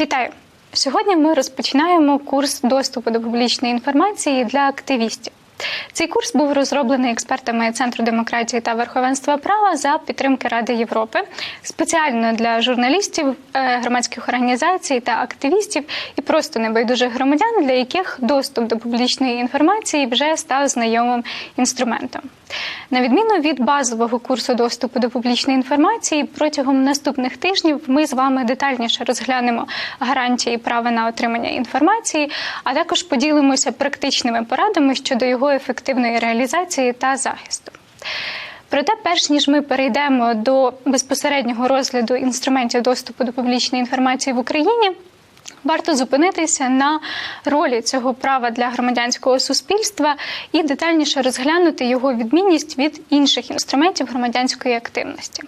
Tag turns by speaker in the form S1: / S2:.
S1: Вітаю! Сьогодні ми розпочинаємо курс доступу до публічної інформації для активістів. Цей курс був розроблений експертами Центру демократії та верховенства права за підтримки Ради Європи спеціально для журналістів, е, громадських організацій та активістів і просто небайдужих громадян, для яких доступ до публічної інформації вже став знайомим інструментом. На відміну від базового курсу доступу до публічної інформації, протягом наступних тижнів ми з вами детальніше розглянемо гарантії права на отримання інформації, а також поділимося практичними порадами щодо його ефективної реалізації та захисту. Проте, перш ніж ми перейдемо до безпосереднього розгляду інструментів доступу до публічної інформації в Україні. Варто зупинитися на ролі цього права для громадянського суспільства і детальніше розглянути його відмінність від інших інструментів громадянської активності.